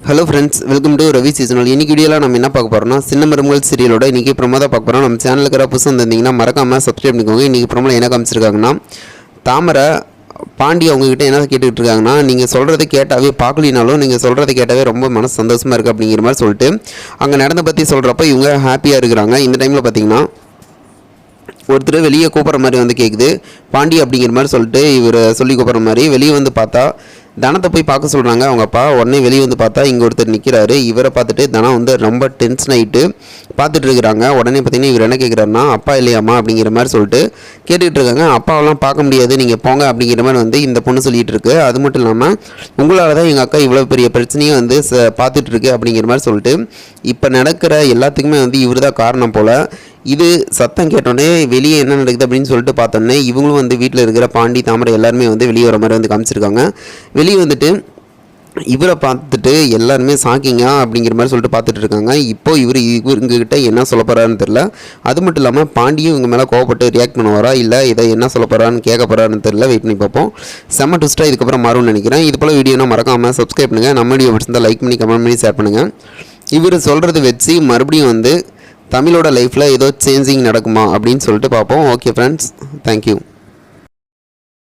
Hello friends welcome to Ravi seasonal இன்னைக்கு வீடியோவில் நம்ம என்ன பார்க்க போகிறோம்னா சின்ன மருமகள் சீரியலோட இன்றைக்கி ப்ரொமோ தான் பார்க்க போகிறோம் நம்ம சேனலுக்கு யாராவது புதுசாக வந்திருந்தீங்கன்னா மறக்காமல் சப்ஸ்கிரைப் பண்ணிக்கோங்க. இன்றைக்கி ப்ரொமோவில் என்ன காமிச்சிருக்காங்கன்னா தாமரை பாண்டி அவங்கக்கிட்ட என்ன கேட்டுக்கிட்டு இருக்காங்கன்னா நீங்கள் சொல்கிறத கேட்டாவே பார்க்கலினாலும் நீங்கள் சொல்கிறத கேட்டாவே ரொம்ப மனசு சந்தோஷமாக இருக்குது அப்படிங்கிற மாதிரி சொல்லிட்டு அங்கே நடந்த பற்றி சொல்கிறப்ப இவங்க ஹாப்பியாக இருக்கிறாங்க. இந்த டைமில் பார்த்தீங்கன்னா ஒருத்தர் வெளியே கூப்பிட்ற மாதிரி வந்து கேட்குது பாண்டி அப்படிங்கிற மாதிரி சொல்லிட்டு இவர் சொல்லி கூப்பிட்ற மாதிரி வெளியே வந்து பார்த்தா தனத்தை போய் பார்க்க சொல்கிறாங்க அவங்க அப்பா உடனே வெளியே வந்து பார்த்தா இங்கே ஒருத்தர் நிற்கிறாரு இவரை பார்த்துட்டு தனம் வந்து ரொம்ப டென்ஷன் ஆகிட்டு பார்த்துட்டு இருக்கிறாங்க. உடனே பார்த்தீங்கன்னா இவர் என்ன கேட்குறாருன்னா அப்பா இல்லையாம்மா? அப்படிங்கிற மாதிரி சொல்லிட்டு கேட்டுக்கிட்டு இருக்காங்க. அப்பாவெல்லாம் பார்க்க முடியாது. நீங்கள் போங்க அப்படிங்கிற மாதிரி வந்து இந்த பொண்ணு சொல்லிகிட்டு இருக்கு. அது மட்டும் இல்லாமல் உங்களால் தான் எங்கள் அக்கா இவ்வளோ பெரிய பிரச்சனையும் வந்து ச பார்த்துட்டு இருக்கு அப்படிங்கிற மாதிரி சொல்லிட்டு இப்போ நடக்கிற எல்லாத்துக்குமே வந்து இவர் தான் காரணம் போல் இது சத்தம் கேட்டோடனே வெளியே என்ன நடக்குது அப்படின்னு சொல்லிட்டு பார்த்தோன்னே இவங்களும் வந்து வீட்டில் இருக்கிற பாண்டி தாமரை எல்லாருமே வந்து வெளியே வர மாதிரி வந்து காமிச்சிருக்காங்க. வெளியே வந்துட்டு இவரை பார்த்துட்டு எல்லாருமே சாக்கிங்க அப்படிங்கிற மாதிரி சொல்லிட்டு பார்த்துட்டு இருக்காங்க. இப்போ இவர் இவங்ககிட்ட என்ன சொல்ல போகிறாருன்னு தெரில அது மட்டும் இல்லாமல் பாண்டியும் இவங்க மேலே கோவப்பட்டு ரியாக்ட் பண்ணுவாரா இல்லை இதை என்ன சொல்ல போகிறான்னு கேட்க போகிறான்னு தெரில வெயிட் பண்ணி பார்ப்போம். செம்ம ட்விஸ்ட்டாக இதுக்கப்புறம் மாறும்னு நினைக்கிறேன். இது போல் வீடியோனா மறக்காமல் சப்ஸ்கிரைப் பண்ணுங்கள் நம்ம வீடியோ பிடிச்சிருந்தா லைக் பண்ணி கமெண்ட் பண்ணி ஷேர் பண்ணுங்கள் இவர் சொல்கிறத வச்சு மறுபடியும் வந்து தமிழோட லைஃப்பில் ஏதோ சேஞ்சிங் நடக்குமா அப்படின்னு சொல்லிட்டு பார்ப்போம். Okay friends thank you